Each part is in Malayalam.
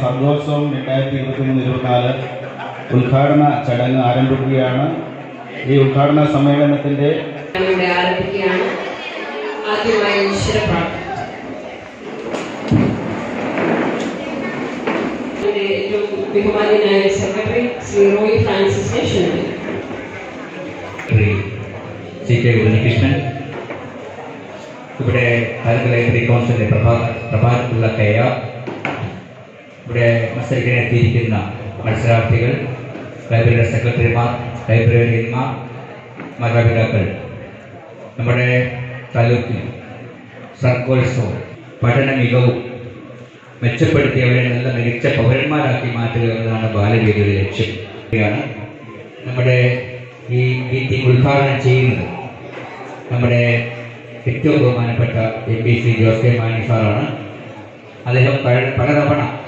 സർഗോത്സവം രണ്ടായിരത്തി ഇരുപത്തിമൂന്ന് ഇരുപത്തിനാല് ഉദ്ഘാടന ചടങ്ങ് ആരംഭിക്കുകയാണ്. ഈ ഉദ്ഘാടന സമ്മേളനത്തിന്റെ ആരംഭിക്കുകയാണ്. ആദ്യമായി ഈശ്വര പ്രാർത്ഥന. ഇതിന്റെ ഏറ്റവും ബഹുമാന്യനായ സെക്രട്ടറി ശ്രീ റോയി ഫ്രാൻസിസിനെ ക്ഷണിക്കുന്നു. ശ്രീ സി കെ ഉണ്ണികൃഷ്ണൻ ഇവിടെ താലൂക്ക് ലൈബ്രറി കൗൺസിലിന്റെ പ്രഭാ പ്രഭാതത്തിലുള്ള കയ്യ ഇവിടെ മത്സരിക്കാൻ എത്തിയിരിക്കുന്ന മത്സരാർത്ഥികൾ ലൈബ്രറിയുടെ സെക്രട്ടറിമാർ ലൈബ്രറിയന്മാർ മാതാപിതാക്കൾ. നമ്മുടെ താലൂക്കിൽ സർഗോത്സവം പഠന മികവും മെച്ചപ്പെടുത്തിയവരെ നല്ല മികച്ച പൗരന്മാരാക്കി മാറ്റുക എന്നതാണ് ബാലവേദിയുടെ ലക്ഷ്യം. നമ്മുടെ ഈ മീറ്റിംഗ് ഉദ്ഘാടനം ചെയ്യുന്നത്. നമ്മുടെ ഏറ്റവും ബഹുമാനപ്പെട്ട M P C Jose K Mani സാറാണ്. അദ്ദേഹം പല- പലതവണ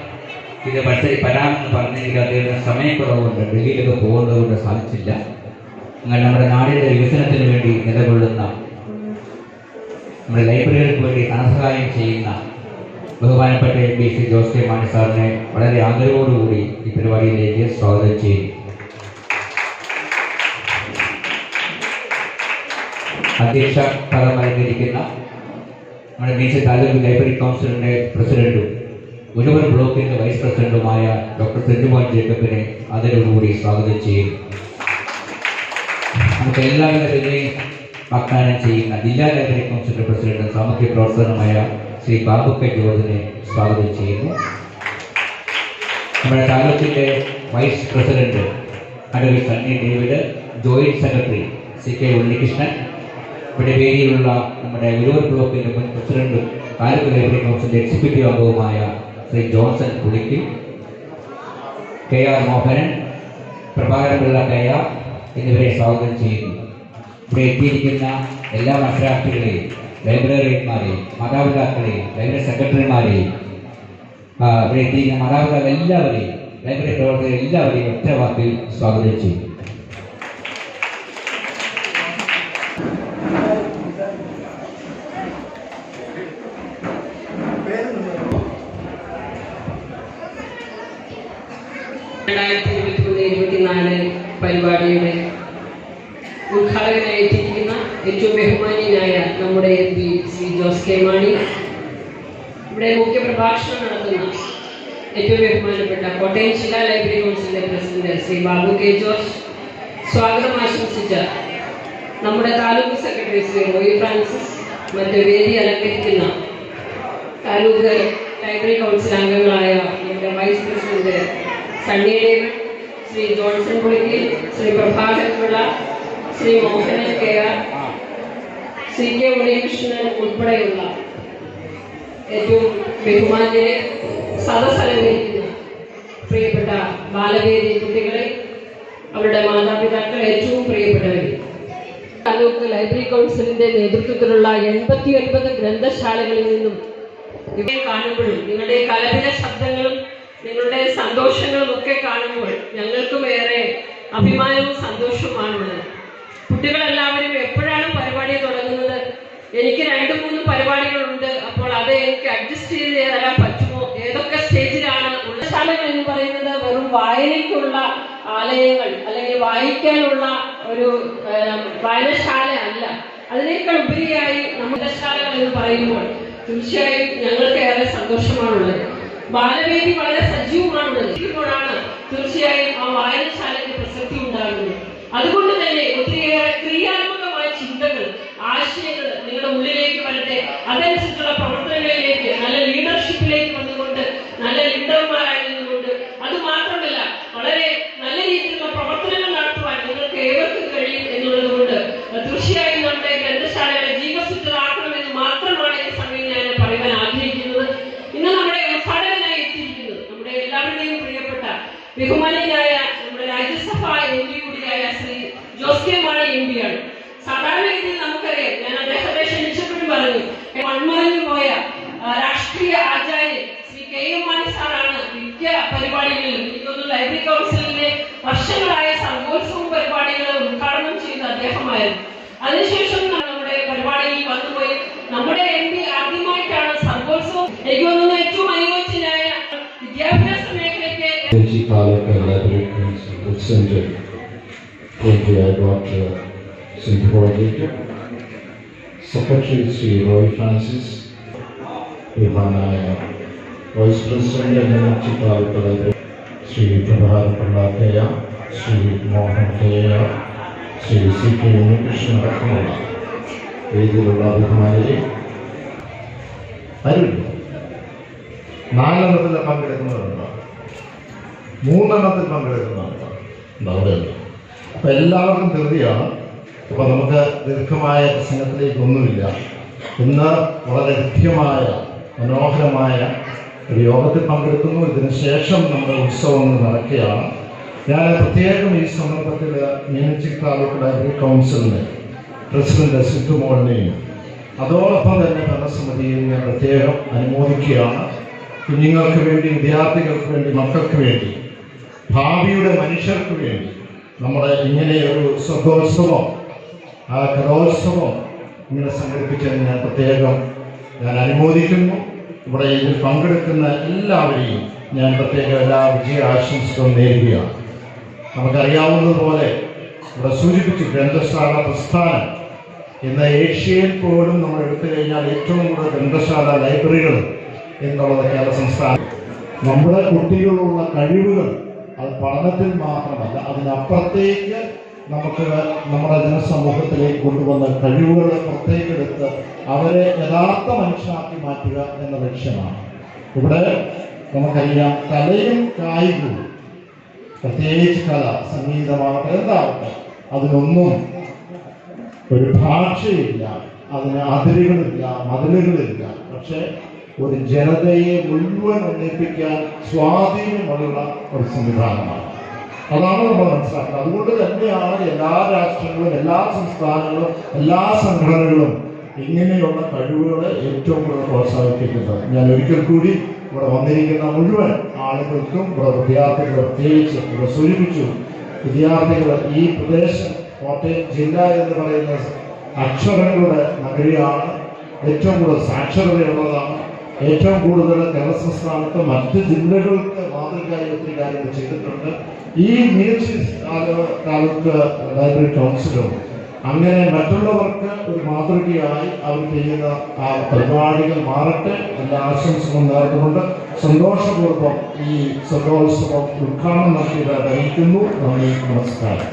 ഇത് മത്സരി വരാമെന്ന് പറഞ്ഞെങ്കിൽ അദ്ദേഹത്തിന് സമയക്കുറവുണ്ട്. ഡൽഹിയിലൊക്കെ പോകുന്നതുകൊണ്ട് സാധിച്ചില്ല. എന്നാൽ നമ്മുടെ നാടിന്റെ വികസനത്തിന് വേണ്ടി നിലകൊള്ളുന്ന നമ്മുടെ ലൈബ്രറികൾക്ക് വേണ്ടി ധനസഹായം ചെയ്യുന്ന ബഹുമാനപ്പെട്ട M P C Jose K Mani സാറിനെ വളരെ ആദരവോടുകൂടി ഈ പരിപാടിയിലേക്ക് സ്വാഗതം ചെയ്യുന്നു. അധ്യക്ഷ പദം അലങ്കരിക്കുന്ന നമ്മുടെ മീശ താലൂക്ക് ലൈബ്രറി കൗൺസിലിന്റെ പ്രസിഡന്റും ഉലുവർ ബ്ലോക്കിന്റെ വൈസ് പ്രസിഡന്റുമായ ഡോക്ടർ സെന്റുമാൻ ജേക്കബിനെ ആദരവോടുകൂടി സ്വാഗതം ചെയ്യുന്നു. നമുക്ക് എല്ലാവരും വാഗ്ദാനം ചെയ്യുന്ന ജില്ലാ ലൈബ്രറി കൗൺസിലിന്റെ പ്രസിഡന്റ് സാമൂഹ്യ പ്രവർത്തകനുമായ ശ്രീ ബാബു കെ ജോർജിനെ സ്വാഗതം ചെയ്യുന്നു. നമ്മുടെ താലൂക്കിന്റെ vice president advocate Sunny David joint secretary C K Unnikrishnan ഇവിടെ വേദിയിലുള്ള നമ്മുടെ ഉരൂർ ബ്ലോക്കിന്റെ മുൻ പ്രസിഡന്റും താലൂക്ക് ലൈബ്രറി കൗൺസിലിന്റെ എക്സിക്യൂട്ടീവ് അംഗവുമായ Shri Johnson Pulickal K R Mohanan Prabhakarapillai K R എന്നിവരെ സ്വാഗതം ചെയ്യുന്നു. ഇവിടെ എത്തിയിരിക്കുന്ന എല്ലാ മത്സരാർത്ഥികളെയും ലൈബ്രറിയന്മാരെയും മാതാപിതാക്കളെയും ലൈബ്രറി സെക്രട്ടറിമാരെയും ഇവിടെ എത്തിയിരിക്കുന്ന മാതാപിതാക്കൾ എല്ലാവരെയും ലൈബ്രറി പ്രവർത്തകർ എല്ലാവരെയും ഒറ്റ വാക്കിൽ സ്വാഗതം ചെയ്യും രണ്ടായിരത്തി ഇരുപത്തിമൂന്ന് ഇരുപത്തിനാല് പരിപാടിയുടെ ഉദ്ഘാടകനായിട്ടിരിക്കുന്ന ഏറ്റവും ബഹുമാന്യനായ നമ്മുടെ M P Shri Jose K Mani. ഇവിടെ മുഖ്യപ്രഭാഷണം നടത്തുന്ന ഏറ്റവും ബഹുമാനപ്പെട്ട കോട്ടയം ജില്ലാ ലൈബ്രറി കൗൺസിലിന്റെ പ്രസിഡന്റ് ശ്രീ ബാബു കെ ജോർജ് സ്വാഗതം ആശംസിച്ച നമ്മുടെ താലൂക്ക് സെക്രട്ടറി ശ്രീ റോയി ഫ്രാൻസിസ് മറ്റ് വേദി അലങ്കരിക്കുന്ന താലൂക്ക് ലൈബ്രറി കൗൺസിൽ അംഗങ്ങളായ നമ്മുടെ vice president Sunny Shri Johnson Pulickal Shri Prabhakaran Pillai Shri Mohanan K R C K Unnikrishnan ഉൾപ്പെടെയുള്ള ഏറ്റവും ബഹുമാന്യരെ സദസ്സലങ്കരിക്കുന്ന പ്രിയപ്പെട്ട ബാലവേദി കുട്ടികളെ അവരുടെ മാതാപിതാക്കൾ ഏറ്റവും പ്രിയപ്പെട്ടവരെ. താലൂക്ക് ലൈബ്രറി കൗൺസിലിന്റെ നേതൃത്വത്തിലുള്ള എൺപത്തി ഒൻപത് ഗ്രന്ഥശാലകളിൽ നിന്നും ഇവയെ കാണുമ്പോഴും നിങ്ങളുടെ കലപില ശബ്ദങ്ങളും നിങ്ങളുടെ സന്തോഷങ്ങളും ഒക്കെ കാണുമ്പോൾ ഞങ്ങൾക്കും ഏറെ അഭിമാനവും സന്തോഷവുമാണുള്ളത്. കുട്ടികളെല്ലാവരും എപ്പോഴാണ് പരിപാടി തുടങ്ങുന്നത്? എനിക്ക് രണ്ട് മൂന്ന് പരിപാടികളുണ്ട്. അപ്പോൾ അത് എനിക്ക് അഡ്ജസ്റ്റ് ചെയ്ത് തരാൻ പറ്റുമോ? ഏതൊക്കെ സ്റ്റേജിലാണ് ഉള്ളശാലകൾ എന്ന് പറയുന്നത് വെറും വായനയ്ക്കുള്ള ആലയങ്ങൾ അല്ലെങ്കിൽ വായിക്കാനുള്ള ഒരു വായനശാല അല്ല അതിനേക്കാൾ ഉപരിയായി നമ്മുടെ ശാലകൾ എന്ന് പറയുമ്പോൾ തീർച്ചയായും ഞങ്ങൾക്ക് ഏറെ സന്തോഷമാണുള്ളത്. ബാലവേദി വളരെ സജീവമാണുള്ളത്. ഇപ്പോഴാണ് തീർച്ചയായും ആ വായനശാലയ്ക്ക് പ്രസക്തി ഉണ്ടാകുന്നത്. അതുകൊണ്ട് തന്നെ ഒത്തിരിയേറെ ക്രിയാത്മകമായ ചിന്തകൾ ആശയങ്ങൾ നിങ്ങളുടെ ഉള്ളിലേക്ക് വരട്ടെ. അതനുസരിച്ചുള്ള പ്രവർത്തനങ്ങളിലേക്ക് നല്ല ലീഡർഷിപ്പിലേക്ക് വന്നുകൊണ്ട് നല്ല ബഹുമാന്യനായ നമ്മുടെ രാജ്യസഭ എം പി കൂടിയായ Shri Jose K Mani M P ആണ്. സാധാരണ രീതിയിൽ നമുക്കറിയാം ഞാൻ അദ്ദേഹത്തെ ക്ഷണിച്ചപ്പോഴും പറഞ്ഞു മൺമറഞ്ഞു പോയ രാഷ്ട്രീയ ആചാര്യൻ ശ്രീ കെ എം മാണി സാറാണ് മിക്ക പരിപാടികളിലും എനിക്കൊന്ന് ലൈബ്രറി കൗൺസിലിന്റെ വർഷങ്ങളായ സംഘോത്സവം പരിപാടികളെ ഉദ്ഘാടനം ചെയ്ത അദ്ദേഹമായിരുന്നു. അതിനുശേഷം Benji Kalaka Library Council presented India Roy Jacob, Secretary Sri Roy Francis, Vice President and Benji Kalaka Library, Sri Prabhupada Palakaya, Sri Mohan Kaya, Sri C.K. Krishna Ratnala, വേദിയിലുള്ള അഭിമാനിയെ Arun നാലെണ്ണത്തിൽ പങ്കെടുക്കുന്നവരുണ്ടോ മൂന്നെണ്ണത്തിൽ പങ്കെടുക്കുന്നതാണ് ഉണ്ടാവില്ല അപ്പൊ എല്ലാവർക്കും ധൃതിയാണ്. അപ്പൊ നമുക്ക് ദീർഘമായ പ്രസംഗത്തിലേക്കൊന്നുമില്ല. ഇന്ന് വളരെ കൃത്യമായ മനോഹരമായ ഒരു യോഗത്തിൽ പങ്കെടുക്കുന്നു. ഇതിനുശേഷം നമ്മുടെ ഉത്സവങ്ങൾ നടക്കുകയാണ്. ഞാൻ പ്രത്യേകം ഈ സന്ദർഭത്തിൽ മീനച്ചിൽ താലൂക്ക് ലൈബ്രറി കൗൺസിലിനെ പ്രസിഡന്റ് സിദ്ധു മോഹനെയും അതോടൊപ്പം തന്നെ ഭരണസമിതിയും ഞാൻ പ്രത്യേകം അനുമോദിക്കുകയാണ്. കുഞ്ഞുങ്ങൾക്ക് വേണ്ടി വിദ്യാർത്ഥികൾക്ക് വേണ്ടി മക്കൾക്ക് വേണ്ടി ഭാവിയുടെ മനുഷ്യർക്ക് വേണ്ടി നമ്മുടെ ഇങ്ങനെ ഒരു സ്വർഗോത്സവം ആ കലോത്സവം ഇങ്ങനെ സംഘടിപ്പിച്ചതിന് ഞാൻ പ്രത്യേകം ഞാൻ അനുമോദിക്കുന്നു. ഇവിടെ ഇതിൽ പങ്കെടുക്കുന്ന എല്ലാവരെയും ഞാൻ പ്രത്യേകം എല്ലാ വിജയ ആശംസകളും നേരുകയാണ്. നമുക്കറിയാവുന്നതുപോലെ ഇവിടെ സൂചിപ്പിച്ചു ഗ്രന്ഥശാല പ്രസ്ഥാനം. എന്ന ഏഷ്യയിൽ പോലും നമ്മൾ എടുത്തു കഴിഞ്ഞാൽ ഏറ്റവും കൂടുതൽ ഗ്രന്ഥശാല ലൈബ്രറികൾ എന്നുള്ളത് കേരള സംസ്ഥാനം. നമ്മുടെ കുട്ടികളുള്ള കഴിവുകൾ അത് പഠനത്തിൽ മാത്രമല്ല അതിനപ്പുറത്തേക്ക് നമുക്ക് നമ്മുടെ ജനസമൂഹത്തിലേക്ക് കൊണ്ടുവന്ന കഴിവുകൾ പുറത്തേക്കെടുത്ത് അവരെ യഥാർത്ഥ മനുഷ്യനാക്കി മാറ്റുക എന്ന ലക്ഷ്യമാണ്. ഇവിടെ നമുക്കറിയാം കലയും കായികവും. പ്രത്യേകിച്ച് കല സംഗീതമാകട്ടെ എന്താവട്ടെ അതിനൊന്നും ഒരു ഭാഷയില്ല അതിന് അതിരുകളില്ല മതിലുകളില്ല. പക്ഷെ ഒരു ജനതയെ മുഴുവൻ ഒന്നിപ്പിക്കാൻ സ്വാധീനമുള്ള ഒരു സംവിധാനമാണ്. അതാണ് നമ്മൾ മനസ്സിലാക്കുന്നത്. അതുകൊണ്ട് തന്നെയാണ് എല്ലാ രാഷ്ട്രങ്ങളും എല്ലാ സംസ്ഥാനങ്ങളും എല്ലാ സംഘടനകളും ഇങ്ങനെയുള്ള കഴിവുകളെ ഏറ്റവും കൂടുതൽ പ്രോത്സാഹിപ്പിക്കുന്നത്. ഞാൻ ഒരിക്കൽ കൂടി ഇവിടെ വന്നിരിക്കുന്ന മുഴുവൻ ആളുകൾക്കും ഇവിടെ വിദ്യാർത്ഥികൾ പ്രത്യേകിച്ച് ഇവിടെ സൂചിപ്പിച്ചു. വിദ്യാർത്ഥികൾ ഈ പ്രദേശം കോട്ടയം ജില്ല എന്ന് പറയുന്ന അക്ഷരങ്ങളുടെ നഗരിയാണ് ഏറ്റവും കൂടുതൽ സാക്ഷരതയുള്ളതാണ്. ഏറ്റവും കൂടുതൽ കേരള സംസ്ഥാനത്ത് മറ്റ് ജില്ലകൾക്ക് മാതൃകയായി ഒത്തിരി കാര്യങ്ങൾ ചെയ്തിട്ടുണ്ട്. ഈ മീൻസ് താലൂക്ക് ലൈബ്രറി കൗൺസിലും അങ്ങനെ മറ്റുള്ളവർക്ക് ഒരു മാതൃകയായി അവർ ചെയ്യുന്ന ആ പരിപാടികൾ മാറട്ടെ. എല്ലാ ആശംസകളും നേർന്നുകൊണ്ട് സന്തോഷപൂർവം ഈ സന്തോത്സവം ഉദ്ഘാടനം നടത്തിയത് അറിയിക്കുന്നു. നന്ദി നമസ്കാരം.